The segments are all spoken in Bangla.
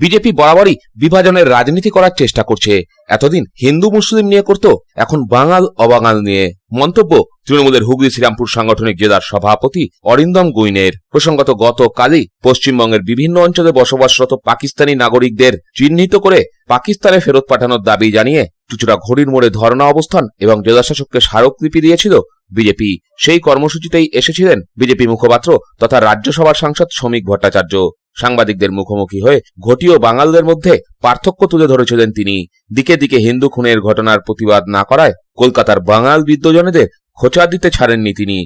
BJP বরাবরই বিভাজনের রাজনীতি করার চেষ্টা করছে। এতদিন হিন্দু মুসলিম নিয়ে করত, এখন বাঙাল, অবাঙাল নিয়ে। মন্তব্য, তৃণমূলের হুগলি শ্রীরামপুর সাংগঠনিক জেলার সভাপতি অরিন্দম গুইনের। প্রসঙ্গত, গতকালই পশ্চিমবঙ্গের বিভিন্ন অঞ্চলে বসবাসরত পাকিস্তানি নাগরিকদের চিহ্নিত করে পাকিস্তানে ফেরত পাঠানোর দাবি জানিয়ে চুচুড়া ঘড়ির মোড়ে ধর্ণা অবস্থান এবং জেলাশাসককে স্মারকলিপি দিয়েছিল বিজেপি। সেই কর্মসূচিতেই এসেছিলেন বিজেপি মুখপাত্র তথা রাজ্যসভার সাংসদ শ্রমিক ভট্টাচার্য। সাংবাদিকদের মুখোমুখি হয়ে ঘটিও বাঙালদের মধ্যে পার্থক্য তুলে ধরেছিলেন তিনি। দিকে দিকে হিন্দু খুনের ঘটনার প্রতিবাদ না করায় কলকাতার বাঙাল বিদ্যজনেদের খোঁচা দিতে ছাড়েননি তিনি।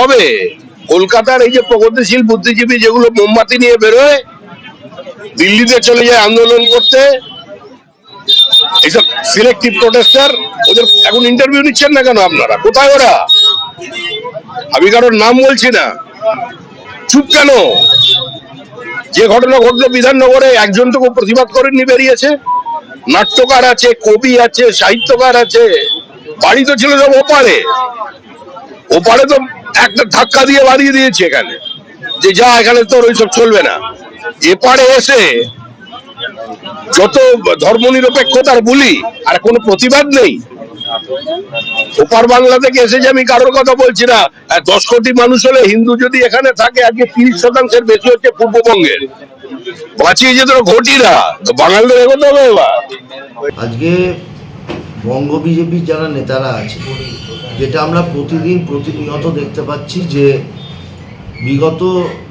হবে কলকাতার এই যে প্রগতিশীল বুদ্ধিজীবী যেগুলো মোমবাতি নিয়ে বেরোয়, দিল্লিতে চলে যায় আন্দোলন করতে, এইসব সিলেক্টিভ প্রোটেস্টার ওদের এখন ইন্টারভিউ নিচ্ছেন না কেন আপনারা? কোথায় ওরা? আমি কারোর নাম বলছি না। চুপ কেন? যে ঘটনা ঘটলো বিধাননগরে একজন তো প্রতিবাদ করেননি বেরিয়েছে। নাট্যকার আছে, কবি আছে, সাহিত্যকার আছে, বাড়ি তো ছিল সব ওপারে। ওপারে তো একটা ধাক্কা দিয়ে বাড়িয়ে দিয়েছে এখানে। যে যা এখানে তোর ওইসব চলবে না। এপারে এসে যত ধর্মনিরপেক্ষতার বলি, আর কোনো প্রতিবাদ নেই। ওপার বাংলা থেকে এসে যে আমি কারোর কথা বলছি না। দশ কোটি মানুষ হলে হিন্দু যদি এখানে থাকে, আজকে তিরিশ শতাংশের বেশি হচ্ছে পূর্ববঙ্গের বাঁচিয়ে ঘটিরা তো বাঙালিদের আজকে বঙ্গ বিজেপির যারা নেতারা আছে, যেটা আমরা প্রতিদিন প্রতিনিয়ত দেখতে পাচ্ছি যে বিগত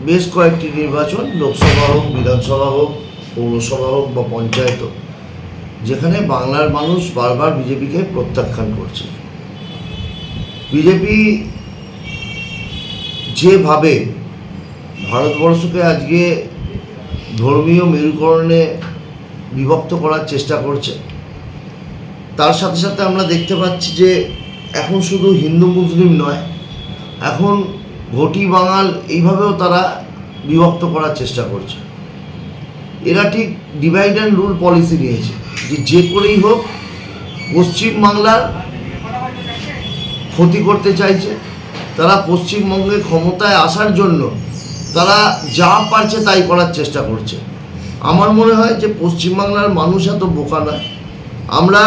বেশ কয়েকটি নির্বাচন, লোকসভা হোক, বিধানসভা হোক, পৌরসভা হোক বা পঞ্চায়েত হোক যেখানে বাংলার মানুষ বারবার বিজেপিকে প্রত্যাখ্যান করছে। বিজেপি যেভাবে ভারতবর্ষকে আজকে ধর্মীয় মেরুকরণে বিভক্ত করার চেষ্টা করছে, তার সাথে সাথে আমরা দেখতে পাচ্ছি যে এখন শুধু হিন্দু মুসলিম নয়, এখন ঘটি বাঙাল এইভাবেও তারা বিভক্ত করার চেষ্টা করছে। এরা ঠিক ডিভাইড অ্যান্ড রুল পলিসি নিয়েছে। যে যে করেই হোক, পশ্চিমবাংলার ক্ষতি করতে চাইছে। তারা পশ্চিমবঙ্গে ক্ষমতায় আসার জন্য তারা যা পারছে তাই করার চেষ্টা করছে। আমার মনে হয় যে পশ্চিমবাংলার মানুষ এত বোকা নয়। আমরা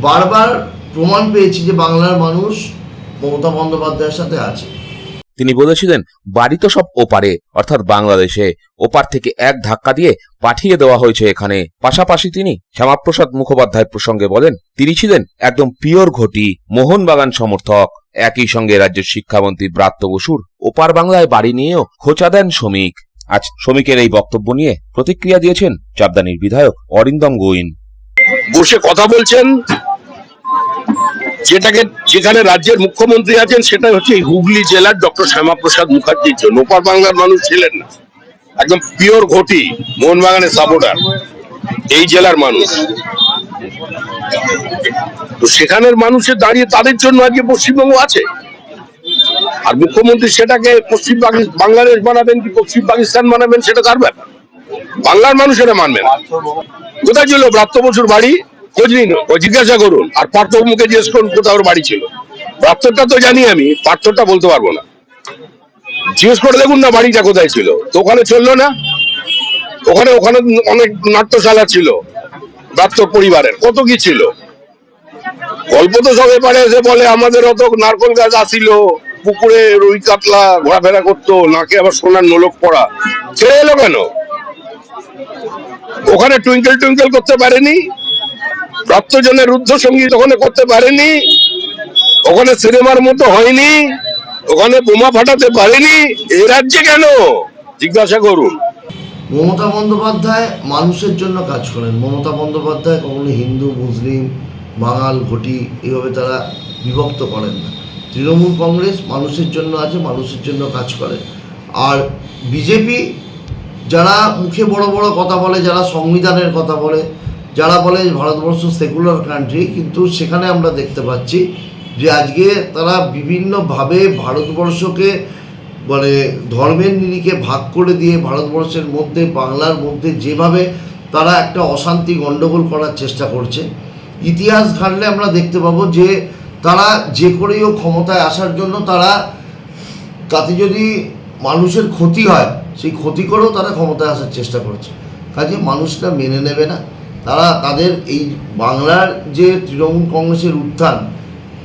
বারবার প্রমাণ পেয়েছি যে বাংলার মানুষ মমতা বন্দ্যোপাধ্যায়ের সাথে আছে। তিনি বলেছিলেন, বাড়ি তো সব ওপারে, অর্থাৎ বাংলাদেশে। ওপার থেকে এক ধাক্কা দিয়ে পাঠিয়ে দেওয়া হয়েছে এখানে। পাশাপাশি তিনি শ্যামাপ্রসাদ মুখোপাধ্যায় প্রসঙ্গে বলেন, তিনি ছিলেন একদম পিওর ঘটি, মোহনবাগান সমর্থক। একই সঙ্গে রাজ্যের শিক্ষামন্ত্রী ব্রাত্য বসুর ওপার বাংলায় বাড়ি নিয়েও খোঁচা দেন শ্রমিক। আজ শ্রমিকের এই বক্তব্য নিয়ে প্রতিক্রিয়া দিয়েছেন চাপদানির বিধায়ক অরিন্দম গোইন বসে কথা বলছেন যেটাকে যেখানে রাজ্যের মুখ্যমন্ত্রী আছেন সেটা হচ্ছে হুগলি জেলার ডক্টর শ্যামাপ্রসাদ মুখার্জির জন্য। ওপার বাংলার মানুষ ছিলেন না। একদম পিওর ঘটি, মোহনবাগানের সাপোর্টার, এই জেলার মানুষ। তো সেখানের মানুষের দাঁড়িয়ে তাদের জন্য আজকে পশ্চিমবঙ্গ আছে। আর মুখ্যমন্ত্রী সেটাকে পশ্চিম বাংলাদেশ বানাবেন কি পশ্চিম পাকিস্তান বানাবেন সেটা তার ব্যাপার। বাংলার মানুষেরা এটা মানবে না। কোথায় ছিল? ব্রাত্য বসুর বাড়ি খোঁজ নিন ও জিজ্ঞাসা করুন। আর পার্থ মুখে জিজ্ঞেস করুন কোথাও বাড়ি ছিল। ব্রাত্যটা তো জানি আমি পার্থটা বলতে পারব না। জিজ্ঞেস করে দেখুন না বাড়িটা কোথায় ছিল। তো ওখানে চলল না? ওখানে ওখানে অনেক নাট্যশালা ছিল ব্রাত্য পরিবারের। কত কি ছিল? গল্প তো সব এপারে এসে বলে, আমাদের অত নারকল গাছ আসিল। পুকুরে রুই কাতলা ঘোরাফেরা করতো, নাকে আবার সোনার নোলক পড়া। ছেড়ে এলো কেন? ওখানে টুইঙ্কেল টুইঙ্কেল করতে পারেনি? প্রাপ্তজনের রুদ্ধ সংগীত ওখানে করতে পারেনি, ওখানে সিনেমার মতো হয়নি, ওখানে বোমা ফাটাতে পারেনি, এই রাজ্যে কেন? জিজ্ঞাসা করুন। মমতা বন্দ্যোপাধ্যায় মানুষের জন্য কাজ করেন। মমতা বন্দ্যোপাধ্যায় কখনো হিন্দু, মুসলিম, বাঙাল, ঘটি, এইভাবে তারা বিভক্ত করেন না। তৃণমূল কংগ্রেস মানুষের জন্য আছে, মানুষের জন্য কাজ করে। আর বিজেপি, যারা মুখে বড় বড় কথা বলে, যারা সংবিধানের কথা বলে যারা বলে ভারতবর্ষ সেকুলার কান্ট্রি কিন্তু সেখানে আমরা দেখতে পাচ্ছি যে আজকে তারা বিভিন্নভাবে ভারতবর্ষকে মানে ধর্মের নিরিখে ভাগ করে দিয়ে ভারতবর্ষের মধ্যে, বাংলার মধ্যে যেভাবে তারা একটা অশান্তি গণ্ডগোল করার চেষ্টা করছে, ইতিহাস ঘাটলে আমরা দেখতে পাবো যে তারা যে হোক ক্ষমতায় আসার জন্য তারা তাতে যদি মানুষের ক্ষতি হয়, সেই ক্ষতি করেও তারা ক্ষমতায় আসার চেষ্টা করছে। কাজে মানুষটা মেনে নেবে না। তারা তাদের এই বাংলার যে তৃণমূল কংগ্রেসের উত্থান,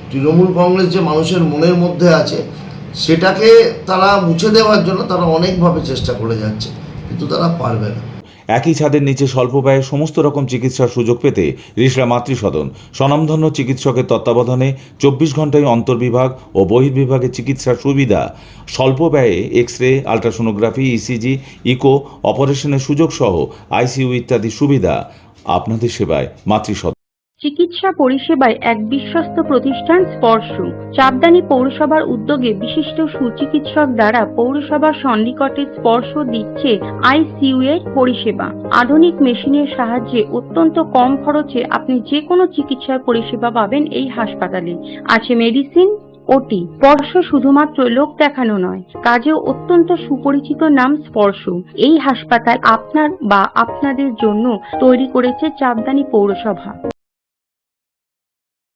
তৃণমূল কংগ্রেস যে মানুষের মনের মধ্যে আছে, সেটাকে তারা মুছে দেওয়ার জন্য তারা অনেকভাবে চেষ্টা করে যাচ্ছে, কিন্তু তারা পারবে না। একই ছাদের নিচে স্বল্প ব্যয়ে সমস্ত রকম চিকিৎসার সুযোগ পেতে রিসরা মাতৃসদন, স্বনামধন্য চিকিৎসকের তত্ত্বাবধানে চব্বিশ ঘন্টায় অন্তর্বিভাগ ও বহির্বিভাগে চিকিৎসার সুবিধা, স্বল্প ব্যয়ে X ray ultrasonography ECG eco, অপারেশনের সুযোগ সহ আইসিইউ ইত্যাদি সুবিধা। আপনাদের সেবায় মাতৃসদন চিকিৎসা পরিষেবায় এক বিশ্বস্ত প্রতিষ্ঠান স্পর্শ। চাপদানি পৌরসভার উদ্যোগে বিশিষ্ট সুচিকিৎসক দ্বারা পৌরসভার সন্নিকটে স্পর্শ দিচ্ছে আইসিইউ এর পরিষেবা। আধুনিক মেশিনের সাহায্যে অত্যন্ত কম খরচে আপনি যে কোনো চিকিৎসার পরিষেবা পাবেন এই হাসপাতালে। আছে মেডিসিন ওটি স্পর্শ শুধুমাত্র লোক দেখানো নয়, কাজেও অত্যন্ত সুপরিচিত নাম স্পর্শ। এই হাসপাতাল আপনার বা আপনাদের জন্য তৈরি করেছে চাপদানি পৌরসভা।